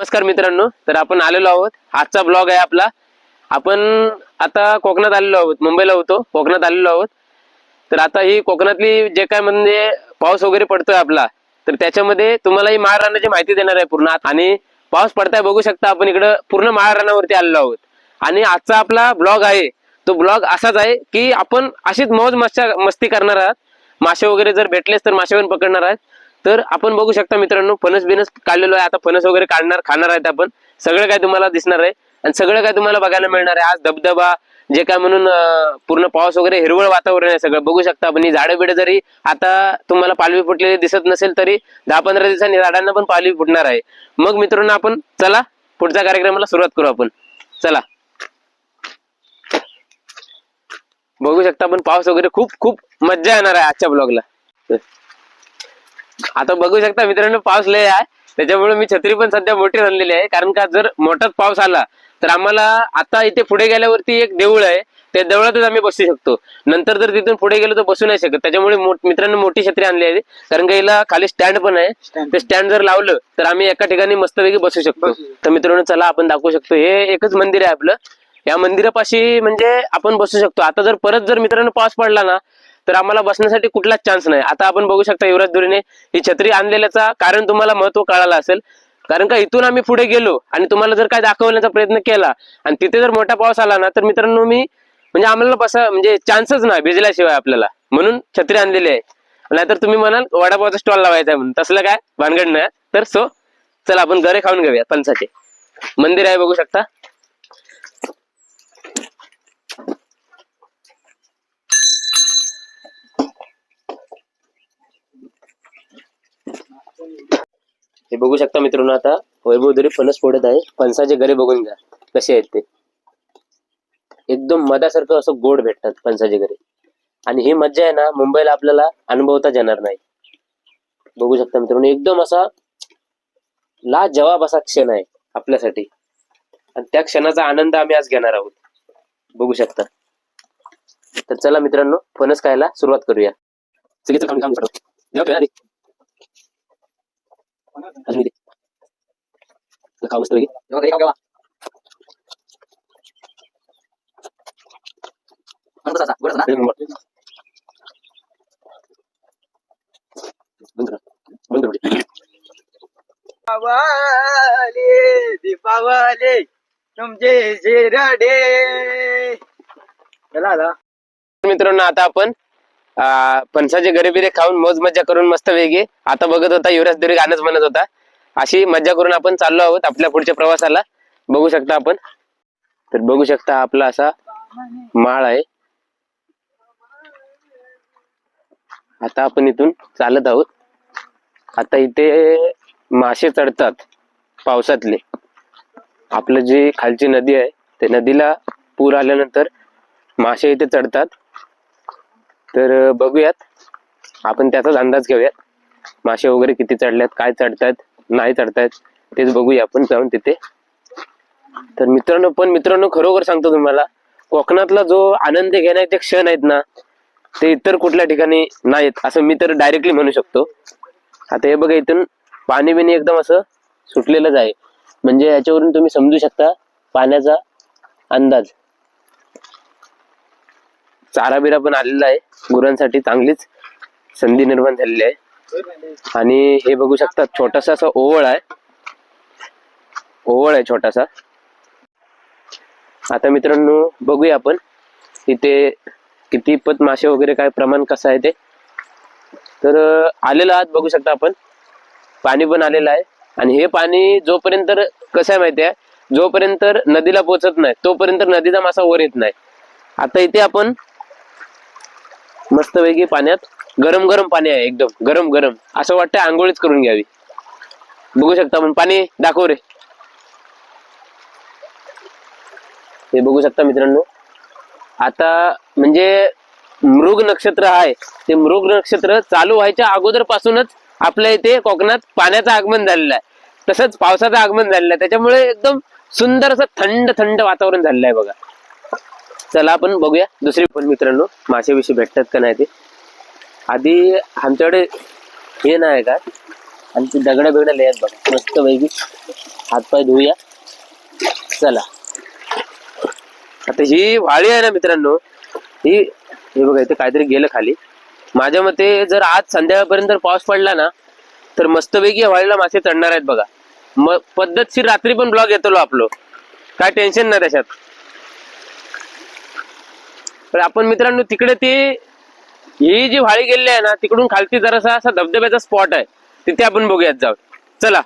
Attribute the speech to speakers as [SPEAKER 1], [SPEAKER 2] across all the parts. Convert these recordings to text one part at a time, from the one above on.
[SPEAKER 1] नमस्कार मित्रांनो तर आपण आलेलो आहोत. आजचा ब्लॉग आहे आपला. आपण आता कोकणात आलेलो आहोत मुंबईला होतो कोकणात आलेलो आहोत. तर आता ही कोकणातली जे काय म्हणजे पाऊस वगैरे पडतोय आपला तर त्याच्यामध्ये तुम्हाला ही महाराणाची माहिती देणार आहे पूर्ण. आणि पाऊस पडताय बघू शकता आपण इकडं पूर्ण महाराणावरती आलेलो आहोत. आणि आजचा आपला ब्लॉग आहे. तो ब्लॉग असाच आहे की आपण अशीच मौज मस्ती करणार आहात. मासे वगैरे जर भेटलेच तर मासे पण पकडणार आहात. तर आपण बघू शकता मित्रांनो फणस बिनस काढलेलो आहे. आता फणस वगैरे काढणार खाणार आहेत आपण. सगळं काय तुम्हाला दिसणार आहे. आणि सगळं काय तुम्हाला बघायला मिळणार आहे. आज धबधबा जे काय म्हणून पूर्ण पाऊस वगैरे हिरवळ वातावरण आहे सगळं. बघू शकता आपण. ही झाडं बिडं जरी आता तुम्हाला पालवी फुटलेली दिसत नसेल तरी दहा पंधरा दिवसांनी झाडांना पण पालवी फुटणार आहे. मग मित्रांनो आपण चला पुढच्या कार्यक्रमाला सुरुवात करू आपण. चला. बघू शकता आपण. पाऊस वगैरे खूप खूप मज्जा येणार आहे आजच्या ब्लॉगला आता बघू शकता मित्रांनो पाऊस लय आहे. त्याच्यामुळे मी छत्री पण सध्या मोठी आणलेली आहे. कारण का जर मोठाच पाऊस आला तर आम्हाला आता इथे पुढे गेल्यावरती एक देऊळ आहे. त्या देवळातच आम्ही बसू शकतो. नंतर जर तिथून पुढे गेलो तर बसू नाही शकत. त्याच्यामुळे मित्रांनो मोठी छत्री आणली आहे. कारण का हिला खाली स्टँड पण आहे. ते स्टँड जर लावलं तर आम्ही एका ठिकाणी मस्तपैकी बसू शकतो. तर मित्रांनो चला आपण दाखवू शकतो. हे एकच मंदिर आहे आपलं. या मंदिरापाशी म्हणजे आपण बसू शकतो. आता जर परत जर मित्रांनो पाऊस पडला ना तर आम्हाला बसण्यासाठी कुठलाच चान्स नाही. आता आपण बघू शकता युवराज धुरीने ही छत्री आणलेल्याचा कारण तुम्हाला महत्त्व कळालं असेल. कारण का इथून आम्ही पुढे गेलो आणि तुम्हाला जर काय दाखवण्याचा प्रयत्न केला आणि तिथे जर मोठा पाऊस आला ना तर मित्रांनो मी म्हणजे आम्हाला बसा म्हणजे चान्सच नाही भिजल्याशिवाय आपल्याला. म्हणून छत्री आणलेली आहे. नाहीतर तुम्ही म्हणाल वडापावचा स्टॉल लावायचा आहे म्हणून. तसलं काय? भानगड नाही. तर सो चला आपण घरे खाऊन घेऊया पंचाचे मंदिर आहे बघू शकता. हे बघू शकता मित्रांनो आता. वैभवधुरी फणस फोडत आहे. फणसाचे गरे बघून घ्या. कसे आहेत ते. एकदम मधासारखं असं गोड भेटतात फणसाचे गरे आणि ही मज्जा आहे ना मुंबईला आपल्याला अनुभवताच येणार नाही. बघू शकता मित्रांनो एकदम असा ला जवाब असा क्षण आहे आपल्यासाठी. आणि त्या क्षणाचा आनंद आम्ही आज घेणार आहोत. बघू शकता. तर चला मित्रांनो फणस खायला सुरुवात करूया. सगळीचं काम काम करतो जेव्हा खेळा रे. अजून इथे. तुला खाऊ मस्त पैकी. एक नंबर. बंद करा. बंद करा.
[SPEAKER 2] दीपावली दीपावली तुमचे शिरडे चला आता
[SPEAKER 1] मित्रांनो आता आपण अं, फणसाचे घरे बिरे खाऊन मौज मज्जा करून मस्त वेगळी आता बघत होता युवराज दुरी गाणंच म्हणत होता. अशी मज्जा करून आपण चाललो आहोत आपल्या पुढच्या प्रवासाला. बघू शकता आपण. तर बघू शकता आपला असा माळ आहे. आता आपण इथून चालत आहोत. आता इथे मासे चढतात पावसातले. आपलं जी खालची नदी आहे त्या नदीला पूर आल्यानंतर मासे इथे चढतात. तर बघूयात. आपण त्याचाच अंदाज घेऊयात. मासे वगैरे किती चढल्यात काय चढतायत नाही चढतायत तेच बघूया आपण जाऊन तिथे. तर मित्रांनो पण मित्रांनो खरोखर सांगतो तुम्हाला कोकणातला जो आनंद घेण्याचे क्षण आहेत ना ते इतर कुठल्या ठिकाणी नाहीत असं मी तर डायरेक्टली म्हणू शकतो. आता हे बघा इथून पाणी बिणी एकदम असं सुटलेलंच आहे. म्हणजे याच्यावरून तुम्ही समजू शकता पाण्याचा अंदाज. चारा बिरा पण आलेला आहे. गुरांसाठी चांगलीच संधी निर्माण झालेली आहे. आणि हे बघू शकता छोटासा असा ओवळ आहे. ओवळ आहे छोटासा. आता मित्रांनो बघूया आपण इथे किती पत मासे वगैरे काय प्रमाण कसं आहे ते. तर आलेलं आहात बघू शकता आपण. पाणी पण आलेलं आहे. आणि हे पाणी जोपर्यंत कसं आहे माहिती आहे? जोपर्यंत नदीला पोचत नाही तोपर्यंत नदीचा मासा वर येत नाही. आता इथे आपण मस्तपैकी पाण्यात गरम गरम पाणी आहे एकदम गरम गरम. असं वाटतं आंघोळीच करून घ्यावी. बघू शकता आपण पाणी दाखव रे. हे बघू शकता मित्रांनो. आता म्हणजे मृग नक्षत्र आहे. ते मृग नक्षत्र चालू व्हायच्या अगोदर पासूनच आपल्या इथे कोकणात पाण्याचं आगमन झालेलं आहे. तसंच पावसाचं आगमन झालेलं आहे. त्याच्यामुळे एकदम सुंदर असं थंड थंड वातावरण झालेलं आहे बघा. चला आपण बघूया दुसरी पण मित्रांनो माशाविषयी भेटतात का नाही ते. आधी आमच्याकडे हे नाही का आणि ती दगड्या बिगड्या आहेत बघा. मस्त पैकी हातपाय धुऊया. चला. आता ही वाळी आहे ना मित्रांनो ही हे बघा इथे काहीतरी गेलं खाली. माझ्या मते जर आज संध्याकाळपर्यंत पाऊस पडला ना तर मस्तपैकी या वाळीला मासे चढणार आहेत बघा. मग पद्धतशीर रात्री पण ब्लॉग येतो आपलो. काय टेन्शन नाही त्याच्यात. तर आपण मित्रांनो तिकडे ती ही जी व्हाळी गेलेली आहे ना तिकडून खालती जरासा असा धबधब्याचा स्पॉट आहे. तिथे आपण बघूयात जाऊ चला.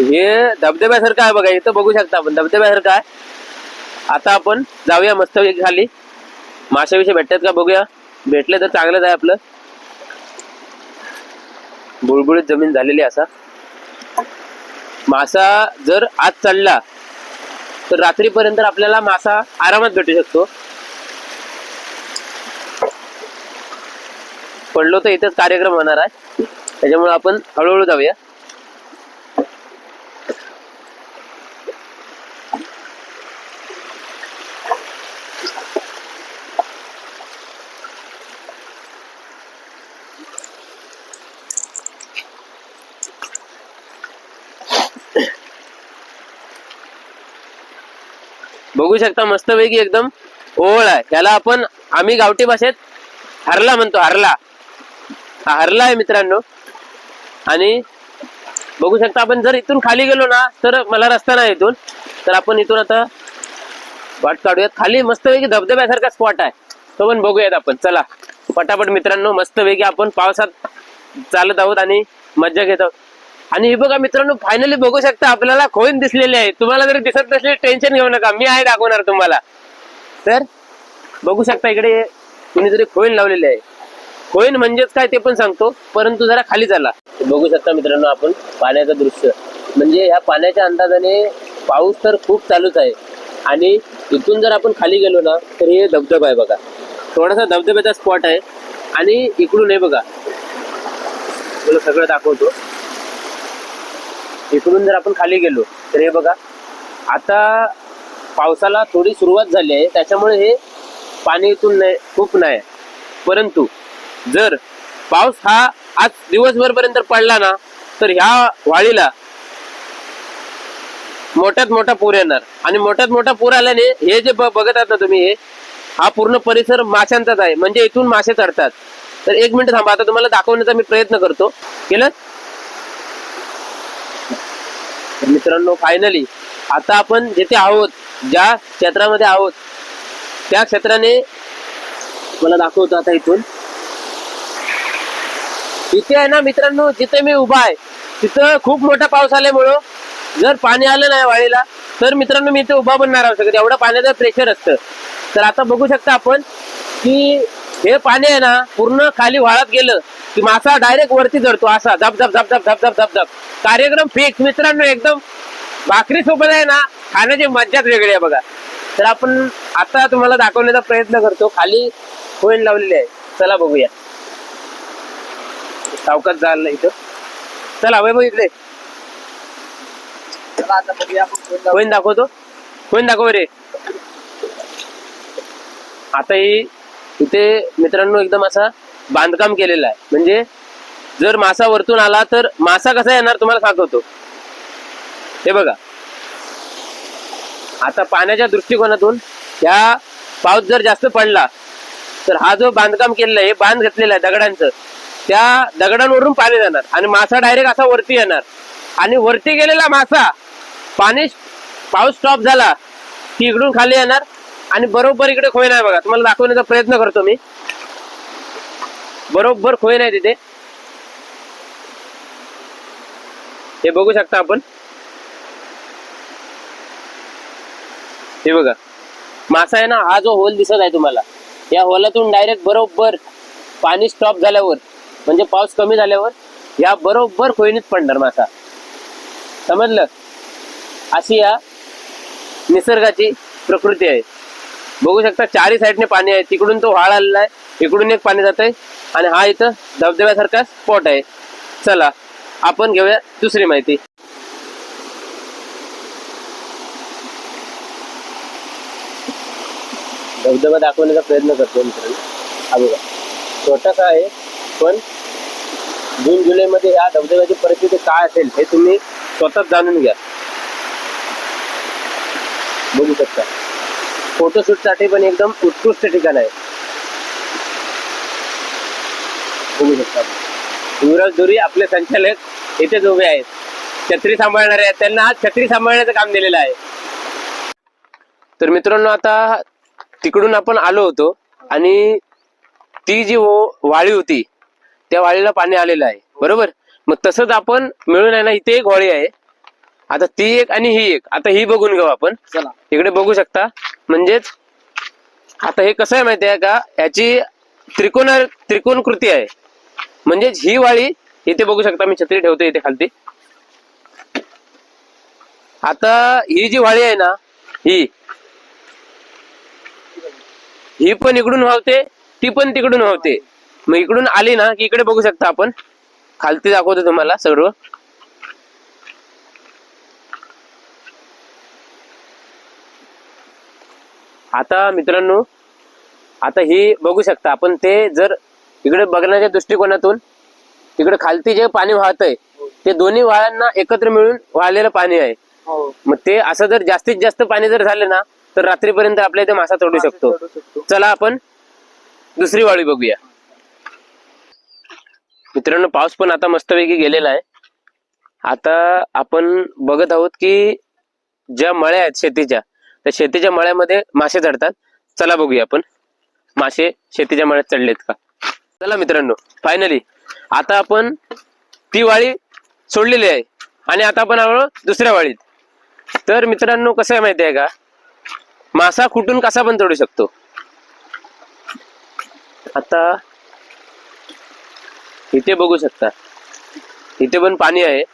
[SPEAKER 1] हे धबधब्यासारखं आहे बघा इथं बघू शकता आपण धबधब्यासारखं आहे. आता आपण जाऊया मस्त खाली. मासे विषय भेटतात का बघूया. भेटले तर चांगलंच आहे आपलं. बुळबुळीत जमीन झालेली आहे असा. मासा जर आज चढला तर रात्रीपर्यंत आपल्याला मासा आरामात भेटू शकतो. पडलो तर इथेच कार्यक्रम होणार आहे. त्याच्यामुळे आपण हळूहळू जाऊया. बघू शकता मस्तपैकी एकदम ओळ आहे. त्याला आपण आम्ही गावठी भाषेत हरला म्हणतो हरला. हा हरला आहे मित्रांनो. आणि बघू शकता आपण जर इथून खाली गेलो ना तर मला रस्ता नाही इथून. तर आपण इथून आता वाट काढूयात. खाली मस्तपैकी धबधब्यासारखा स्पॉट आहे. तो पण बघूयात आपण. चला. पटापट मित्रांनो मस्तपैकी आपण पावसात चालत आहोत आणि मज्जा घेत आहोत. आणि हे बघा मित्रांनो फायनली बघू शकता आपल्याला खोईन दिसलेले आहे तुम्हाला जरी दिसत नसले टेन्शन घेऊ नका. मी आहे दाखवणार तुम्हाला. तर बघू शकता इकडे कुणीतरी खोईन लावलेले आहे. खोईन म्हणजेच काय ते पण सांगतो परंतु जरा खाली झाला बघू शकता मित्रांनो आपण पाण्याचं दृश्य. म्हणजे ह्या पाण्याच्या अंदाजाने पाऊस तर खूप चालूच आहे. आणि इथून जर आपण खाली गेलो ना तर हे धबधबा आहे बघा. थोडासा धबधब्याचा स्पॉट आहे. आणि इकडून आहे बघा. तुला सगळं दाखवतो. इकडून जर आपण खाली गेलो तर हे बघा. आता पावसाला थोडी सुरुवात झाली आहे. त्याच्यामुळे हे पाणी इथून नाही खूप नाही. परंतु जर पाऊस हा आज दिवसभर पर्यंत पडला ना तर ह्या वाळीला मोठ्यात मोठा पूर येणार. आणि मोठ्यात मोठा पूर आल्याने हे जे बघत आहात ना तुम्ही हे हा पूर्ण परिसर माशांचाच आहे. म्हणजे इथून मासे चढतात. तर एक मिनिट थांबा. आता तुम्हाला दाखवण्याचा मी प्रयत्न करतो. केलं? तर मित्रांनो फायनली आता आपण जिथे आहोत ज्या क्षेत्रामध्ये आहोत त्या क्षेत्राने मला दाखवतो आता इथून. इथे आहे ना मित्रांनो जिथे मी उभा आहे तिथं खूप मोठा पाऊस आल्यामुळं जर पाणी आलं नाही वाळीला तर मित्रांनो मी इथे उभा पण नाही राहू शकत. एवढं पाण्याचं प्रेशर असतं. तर आता बघू शकता आपण की हे पाणी आहे ना पूर्ण खाली वाळत गेलं की मासा डायरेक्ट वरती चढतो असा झप झप झप झप झप झप झप झप कार्यक्रम फिक्स मित्रांनो एकदम भाकरी सोबत आहे ना खाण्याची मज्जाच वेगळी आहे बघा. तर आपण आता तुम्हाला दाखवण्याचा प्रयत्न करतो. खाली होईन लावलेली आहे. चला बघूया. सावकाश झालं इथं. चला वय इकडे.
[SPEAKER 2] कोण.
[SPEAKER 1] होईन दाखवतो. होईन दाखव रे. आता ही इथे मित्रांनो एकदम असा बांधकाम केलेलं आहे. म्हणजे जर मासा वरतून आला तर मासा कसा येणार तुम्हाला सांगतो. हे बघा. आता पाण्याच्या दृष्टिकोनातून ह्या पाऊस जर जास्त पडला तर हा जो बांधकाम केलेला आहे हे बांध घेतलेला आहे दगडांचं त्या दगडांवरून पाणी जाणार आणि मासा डायरेक्ट असा वरती येणार. आणि वरती गेलेला मासा पाणी पाऊस स्टॉप झाला की इकडून खाली येणार आणि बरोबर इकडे खोय आहे बघा. तुम्हाला दाखवण्याचा प्रयत्न करतो मी. बरोबर खोय नाही तिथे. हे बघू शकता आपण. हे बघा. मासा आहे ना हा जो होल दिसत आहे तुम्हाला या होलातून डायरेक्ट बरोबर पाणी स्टॉप झाल्यावर म्हणजे पाऊस कमी झाल्यावर या बरोबर खोईनीत पडणार मासा. समजलं? अशी या निसर्गाची प्रकृती आहे. बघू शकता चारही साईडने पाणी आहे. तिकडून तो व्हाळ आलेला आहे. इकडून एक पाणी जात आहे आणि हा इथं धबधब्यासारखा स्पॉट आहे. चला आपण घेऊया दुसरी माहिती. धबधबा दाखवण्याचा प्रयत्न करतो मित्रांनो. बघा. छोटासा आहे पण जून जुलै मध्ये या धबधब्याची परिस्थिती काय असेल हे तुम्ही स्वतःच जाणून घ्या. बघू शकता. फोटोशूटसाठी पण एकदम उत्कृष्ट ठिकाण आहे. बघू शकता युवराज दुरी आपले संचालक इथेच उभे आहेत. छत्री सांभाळणारे आहेत. त्यांना आज छत्री सांभाळण्याचं काम दिलेलं आहे. तर मित्रांनो आता तिकडून आपण आलो होतो आणि ती जी वो- वाळी होती त्या वाळीला पाणी आलेलं आहे. बरोबर? मग तसंच आपण मिळून आहे ना इथे एक वाळी आहे. आता ती एक आणि ही एक. आता ही बघून घेऊ आपण. इकडे बघू शकता. म्हणजेच आता हे कसं आहे माहिती आहे का? याची त्रिकोण त्रिकोण कृती आहे. म्हणजेच ही वाळी इथे बघू शकता मी छत्री ठेवतो इथे खालती. आता ही जी वाळी आहे ना ही ही पण इकडून व्हावते ती पण तिकडून व्हावते मग इकडून आली ना की इकडे बघू शकता आपण. खालती दाखवतो तुम्हाला सर्व. आता मित्रांनो आता ही बघू शकता आपण ते जर इकडे बघण्याच्या दृष्टिकोनातून इकडे खालती जे पाणी वाहतंय ते दोन्ही वाळांना एकत्र मिळून वाळलेलं पाणी आहे.
[SPEAKER 2] हो.
[SPEAKER 1] मग ते असं जर जास्तीत जास्त पाणी जर झालं ना तर रात्रीपर्यंत आपल्या इथे मासा चढू शकतो. चला आपण दुसरी वाळी बघूया. मित्रांनो पाऊस पण आता मस्तपैकी गेलेला आहे. आता आपण बघत आहोत की ज्या मळ्या आहेत शेतीच्या तर शेतीच्या मळ्यामध्ये मासे चढतात. चला बघूया आपण. मासे शेतीच्या मळ्यात चढलेत का? चला मित्रांनो फायनली आता आपण ती वाळी सोडलेली आहे. आणि आता आपण आलो दुसऱ्या वाळीत. तर मित्रांनो कसं आहे माहिती आहे का? मासा खुटून कसा पण चढू शकतो. आता इथे बघू शकता. इथे पण पाणी आहे.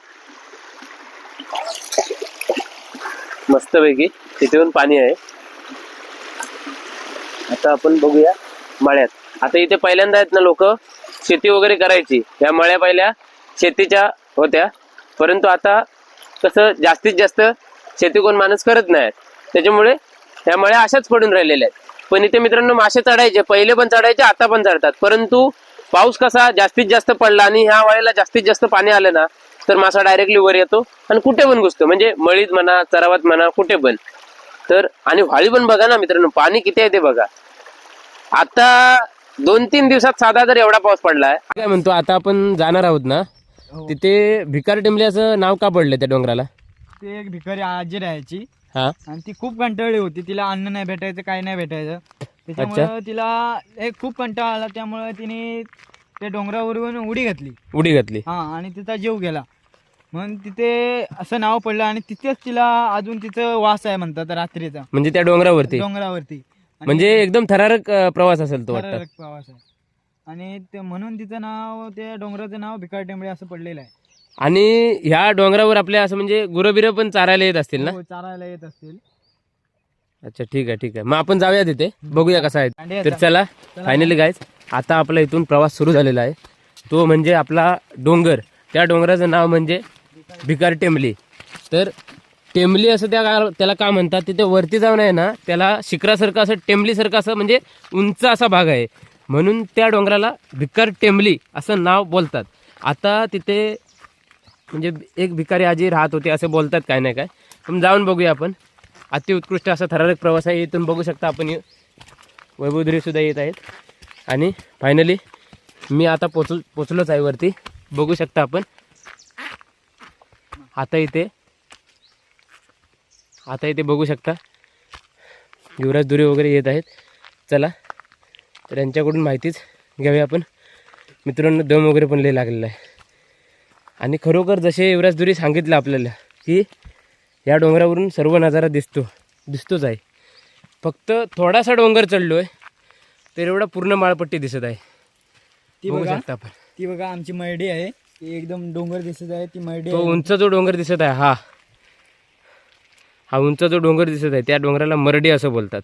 [SPEAKER 1] मस्तपैकी. इथे पण पाणी आहे. आता आपण बघूया मळ्यात. आता इथे पहिल्यांदा आहेत ना लोक शेती वगैरे करायची. या मळ्या पहिल्या शेतीच्या होत्या. परंतु आता कसं जास्तीत जास्त शेती कोण माणूस करत नाही. त्याच्यामुळे या मळ्या अशाच पडून राहिलेल्या आहेत. पण इथे मित्रांनो मासे चढायचे. पहिले पण चढायचे आता पण चढतात. परंतु पाऊस कसा जास्तीत जास्त पडला आणि ह्या वेळेला जास्तीत जास्त पाणी आलं ना तर मासा डायरेक्टली वर येतो आणि कुठे पण घुसतो. म्हणजे मळीत म्हणा चरावात म्हणा कुठे पण. तर आणि व्हाळी पण बघा ना मित्रांनो पाणी किती आहे ते बघा. आता दोन तीन दिवसात साधा जर एवढा पाऊस पडलाय. काय म्हणतो आता आपण जाणार आहोत ना?
[SPEAKER 2] हो.
[SPEAKER 1] तिथे भिकार टेंबले असं नाव का पडलं त्या डोंगराला?
[SPEAKER 2] ते एक भिकारी आजी राहायची.
[SPEAKER 1] हा.
[SPEAKER 2] आणि ती खूप कंटाळली होती. तिला अन्न नाही भेटायचं काही नाही भेटायचं. त्याच्यामुळे तिला एक खूप कंटाळा आला. त्यामुळे तिने त्या डोंगरावरून उडी घातली.
[SPEAKER 1] उडी घातली.
[SPEAKER 2] हा आणि तिचा जीव गेला. म्हणून तिथे असं नाव पडलं आणि तिथेच तिला अजून तिचं वास आहे म्हणतात रात्रीचा.
[SPEAKER 1] म्हणजे त्या डोंगरावरती?
[SPEAKER 2] डोंगरावरती. आणि
[SPEAKER 1] म्हणजे एकदम थरारक अं, प्रवास असेल तो वाटतं.
[SPEAKER 2] थरारक प्रवास आहे. आणि ते म्हणून तिचं नाव त्या डोंगराचं नाव भिकार टेंबळे असं पडलेलं आहे.
[SPEAKER 1] आणि ह्या डोंगरावर आपल्या असं म्हणजे गुरबिरं पण चारायला येत असतील ना?
[SPEAKER 2] हो, चारायला येत असतील.
[SPEAKER 1] अच्छा ठीक आहे ठीक आहे. मग आपण जाऊया तिथे बघूया कसा आहे. तर चला फायनली गायच आता आपला इथून प्रवास सुरू झालेला आहे. तो म्हणजे आपला डोंगर. त्या डोंगराचं नाव म्हणजे भिकार टेंबली तर टेंबली असं त्या गा- त्याला का म्हणतात तिथे वरती जाऊन आहे ना त्याला शिखरासारखं असं टेंबलीसारखं असं म्हणजे उंच असा भाग आहे. म्हणून त्या डोंगराला भिकार टेंबली असं नाव बोलतात. आता तिथे म्हणजे एक भिकारी आजी राहत होते असे बोलतात काय नाही काय. पण जाऊन बघूया आपण. अतिउत्कृष्ट असा थरारक प्रवास आहे इथून बघू शकता आपण. वैभवधुरीसुद्धा येत आहेत. आणि फायनली मी आता पोचल पोचलोच आहे वरती. बघू शकता आपण. आता इथे. आता इथे बघू शकता. युवराज दुरे वगैरे येत आहेत. चला तर यांच्याकडून माहितीच घ्यावी आपण. मित्रांनो दम वगैरे पण लय लागलेला आहे. आणि खरोखर जसे युवराज दुरी सांगितलं आपल्याला की या डोंगरावरून सर्व नजारा दिसतो दिसतोच आहे. फक्त थोडासा डोंगर चढलो आहे तर एवढा पूर्ण माळपट्टी दिसत आहे.
[SPEAKER 2] ती
[SPEAKER 1] बघू. शकता आपण.
[SPEAKER 2] ती बघा आमची मर्डी आहे. ती एकदम डोंगर दिसत आहे ती मर्डी
[SPEAKER 1] तो उंच जो डोंगर दिसत आहे हा. हा उंच जो डोंगर दिसत आहे त्या डोंगराला मरडी असं बोलतात.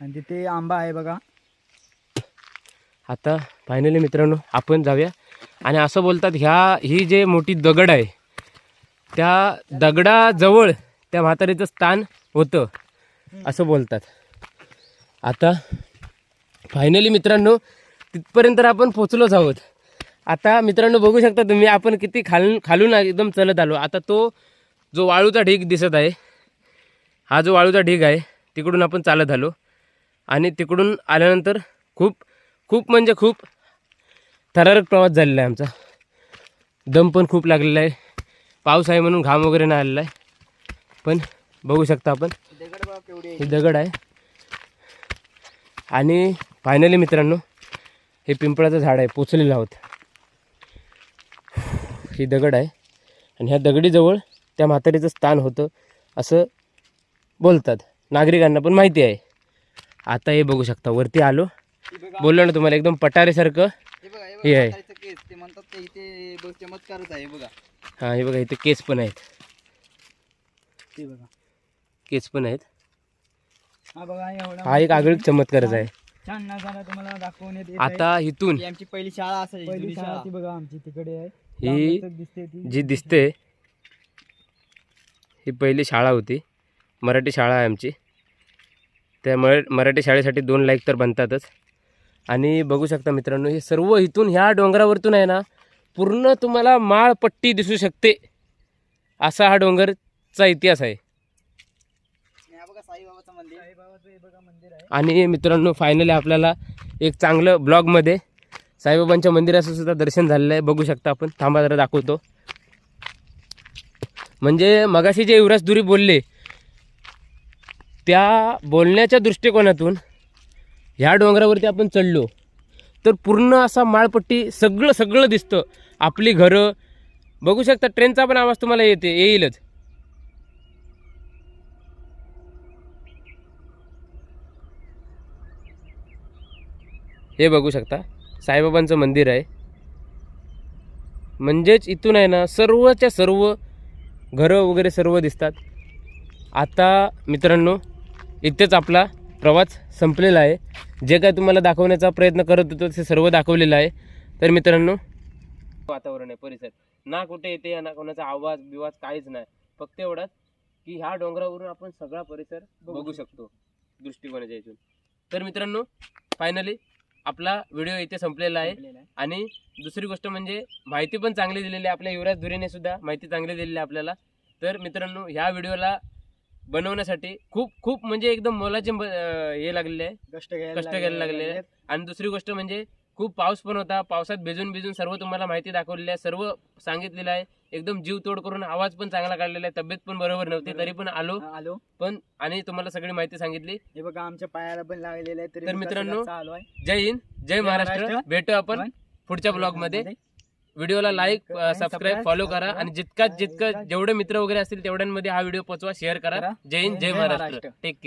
[SPEAKER 2] आणि तिथे आंबा आहे बघा.
[SPEAKER 1] आता फायनली मित्रांनो आपण जाऊया. आणि असं बोलतात ह्या ही जे मोठी दगड आहे त्या दगडाजवळ त्या म्हातारीचं स्थान होतं असं बोलतात. आता फायनली मित्रांनो तिथपर्यंत आपण पोचलोच आहोत. आता मित्रांनो बघू शकता तुम्ही आपण किती खालून खालून एकदम चलत आलो. आता तो जो वाळूचा ढीग दिसत आहे हा जो वाळूचा ढीग आहे तिकडून आपण चालत आलो. आणि तिकडून आल्यानंतर खूप खूप म्हणजे खूप थरारक प्रवास झालेला आहे आमचा. दम पण खूप लागलेला आहे. पाऊस आहे म्हणून घाम वगैरे नाही आलेला आहे. पण बघू शकता आपण हे दगड आहे. आणि फायनली मित्रांनो हे पिंपळाचं झाड आहे पोचलेलं आहोत. ही दगड आहे. आणि ह्या दगडीजवळ त्या म्हातारीचं स्थान होतं असं बोलतात. नागरिकांना पण माहिती आहे. आता हे बघू शकता वरती आलो. बोललो ना तुम्हाला एकदम पटारेसारखं
[SPEAKER 2] हे
[SPEAKER 1] आहे.
[SPEAKER 2] म्हातारीचं केस ते म्हणतात ते इथे बघ चमत्कारच आहे हे बघा.
[SPEAKER 1] हां हे बघा इथे केस पण आहेत.
[SPEAKER 2] ते बघा.
[SPEAKER 1] केस पण आहेत.
[SPEAKER 2] हा बघा एवढा
[SPEAKER 1] हा एक आगळीक चमत्कारच आहे.
[SPEAKER 2] छान नजारा तुम्हाला दाखवण्यात येत
[SPEAKER 1] आता इथून
[SPEAKER 2] आमची पहिली शाळा असायची पहिली शाळा. ती बघा आमची तिकडे आहे.
[SPEAKER 1] ही जी दिसते ही पहिली शाळा होती. मराठी शाळा आहे आमची. त्या मर मराठी शाळेसाठी दोन लाईक तर बनतातच. आणि बघू शकता मित्रांनो हे सर्व इथून ह्या डोंगरावरतून आहे ना पूर्ण तुम्हाला माळपट्टी दिसू शकते. असा हा डोंगरचा इतिहास आहे.
[SPEAKER 2] हा बघा साईबाबाचं मंदिर. साईबाबाचं हे बघा मंदिर आहे
[SPEAKER 1] आणि मित्रांनो फायनली आपल्याला एक चांगलं ब्लॉगमध्ये साईबाबांच्या मंदिराचं सुद्धा दर्शन झालेलं आहे. बघू शकता आपण. थांबा जरा दाखवतो. म्हणजे मगाशी जे युवराज दुरी बोलले त्या बोलण्याच्या दृष्टिकोनातून ह्या डोंगरावरती आपण चढलो तर पूर्ण असा माळपट्टी सगळं सगळं दिसतं. आपली घरं बघू शकता ट्रेनचा पण आवाज तुम्हाला येते येईलच. हे बघू शकता. साईबाबांचं मंदिर आहे. म्हणजेच इथून आहे ना सर्वच्या सर्व घरं वगैरे सर्व दिसतात. आता मित्रांनो इथेच आपला प्रवास संपलेला आहे. जे काय तुम्हाला दाखवण्याचा प्रयत्न करत होतो ते सर्व दाखवलेलं आहे. तर मित्रांनो वातावरण आहे परिसर. ना कुठे येते ना कोणाचा आवाज बिवाज काहीच नाही. फक्त एवढाच की ह्या डोंगरावरून आपण सगळा परिसर बघू शकतो दृष्टिकोनाच्या इथून तर मित्रांनो फायनली आपला व्हिडिओ इथे संपलेला आहे. आणि दुसरी गोष्ट म्हणजे माहिती पण चांगली दिलेली आहे आपल्या युवराज धुरेने सुद्धा माहिती चांगली दिलेली आहे आपल्याला. तर मित्रांनो ह्या व्हिडिओला बनवण्यासाठी खूप खूप म्हणजे एकदम मोलाचे हे लागलेले आहे.
[SPEAKER 2] कष्ट
[SPEAKER 1] कष्ट घ्यायला लागलेले आहेत. आणि दुसरी गोष्ट म्हणजे खूप पाऊस पण होता. पावसात भिजून भिजून सर्व तुम्हाला माहिती दाखवलेली आहे. सर्व सांगितलेलं आहे. एकदम जीव तोड करून आवाज पण चांगला काढलेला आहे. तब्येत पण बरोबर नव्हती तरी पण आलो.
[SPEAKER 2] आलो.
[SPEAKER 1] पण आणि तुम्हाला सगळी माहिती सांगितली.
[SPEAKER 2] हे बघा आमच्या पायाला पण लागलेलं आहे तरी
[SPEAKER 1] मित्रांनो,
[SPEAKER 2] कसं आलो आहे.
[SPEAKER 1] जय हिंद जय महाराष्ट्र. भेटू आपण
[SPEAKER 2] पण
[SPEAKER 1] पुढच्या
[SPEAKER 2] ब्लॉगमध्ये
[SPEAKER 1] व्हिडिओला लाईक सबस्क्राईब फॉलो करा. आणि जितका जितकं जेवढे मित्र वगैरे असतील तेवढ्यांमध्ये हा व्हिडिओ पोचवा शेअर करा. जय हिंद जय
[SPEAKER 2] महाराष्ट्र.
[SPEAKER 1] Take care